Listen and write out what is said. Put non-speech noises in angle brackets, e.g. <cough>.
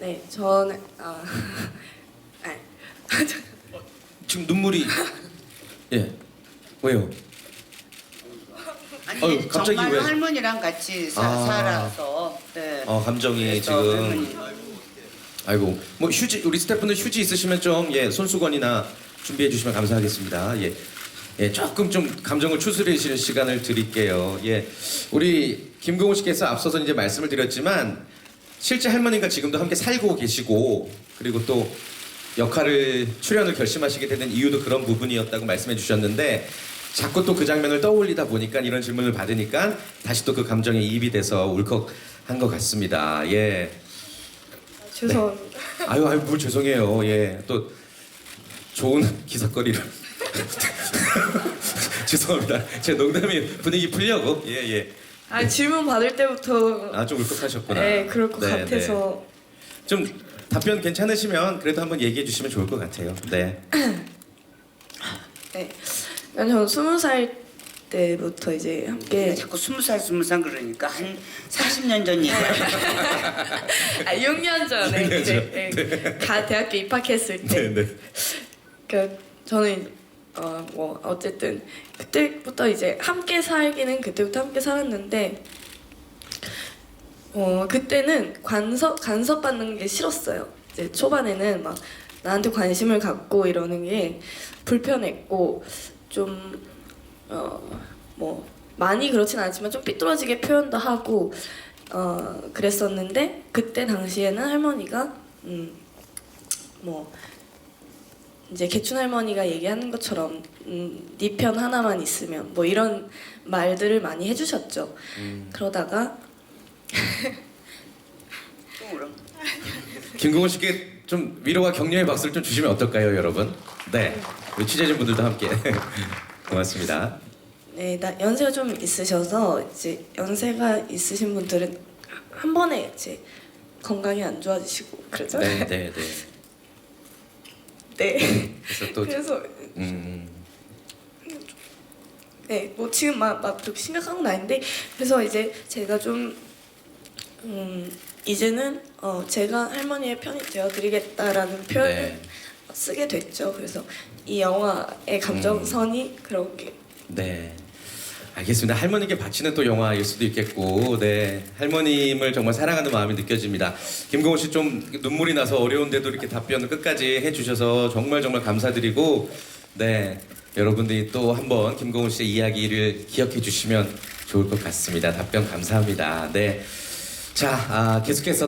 네, 저는 아, <laughs> 아니, 지금 눈물이 예 왜요? 아니 어휴, 갑자기 정말 왜? 할머니랑 같이 사, 아. 살아서 네. 어 감정이 그래서 지금 할머니. 아이고 뭐 휴지 우리 스태프분들 휴지 있으시면 좀 예 손수건이나 준비해 주시면 감사하겠습니다. 예. 예, 조금 좀 감정을 추스리시는 시간을 드릴게요. 예. 우리 김공호 씨께서 앞서서 이제 말씀을 드렸지만 실제 할머니가 지금도 함께 살고 계시고 그리고 또 역할을 출연을 결심하시게 되는 이유도 그런 부분이었다고 말씀해 주셨는데 자꾸 또 그 장면을 떠올리다 보니까 이런 질문을 받으니까 다시 또 그 감정에 이입이 돼서 울컥한 것 같습니다. 예. 죄송합니다. 아유 아유 뭘 죄송해요. 예. 또 좋은 기사거리를 <laughs> 죄송합니다. 제 농담이 분위기 풀려고 예 예. 아 질문 받을 때부터 아 좀 울컥하셨구나. 네 그럴 것 네, 같아서 네. 좀 답변 괜찮으시면 그래도 한번 얘기해 주시면 좋을 것 같아요. 네. 네. 저는 스무 살 때부터 이제 함께 자꾸 스무 살 스무 살 그러니까 한 40년 전 얘기야. <laughs> 아 6년 전에 6년 이제 네. 가 대학교 입학했을 때 네. 그 저는 어 뭐 어쨌든 그때부터 이제 함께 살기는 그때부터 함께 살았는데 어 그때는 간섭 간섭 받는 게 싫었어요. 이제 초반에는 막 나한테 관심을 갖고 이러는 게 불편했고 좀 어 뭐 많이 그렇진 않지만 좀 삐뚤어지게 표현도 하고 어 그랬었는데 그때 당시에는 할머니가 음뭐 이제 개춘 할머니가 얘기하는 것처럼 음, 네편 하나만 있으면 뭐 이런 말들을 많이 해주셨죠. 음. 그러다가 또 울어. 김공호 씨께 좀 위로와 격려의 박수를 좀 주시면 어떨까요, 여러분? 네. 우리 취재진 분들도 함께 <laughs> 고맙습니다. 네, 나 연세가 좀 있으셔서 이제 연세가 있으신 분들은 한 번에 이제 건강이 안 좋아지시고 그러잖아요. 네, 네, 네. 네. 그래서 또 그래서 음. 네, 뭐 지금 막, 막 그렇게 심각한 건 아닌데 그래서 이제 제가 좀 음, 이제는 어, 제가 할머니의 편이 되어드리겠다라는 표현을 네. 쓰게 됐죠. 그래서 이 영화의 감정선이 그런 게 네. 알겠습니다. 할머니께 바치는 또 영화일 수도 있겠고, 네. 할머님을 정말 사랑하는 마음이 느껴집니다. 김공호 씨좀 눈물이 나서 어려운데도 이렇게 답변을 끝까지 해주셔서 정말 정말 감사드리고, 네. 여러분들이 또 한번 김공호 씨의 이야기를 기억해 주시면 좋을 것 같습니다. 답변 감사합니다. 네. 자, 아, 계속해서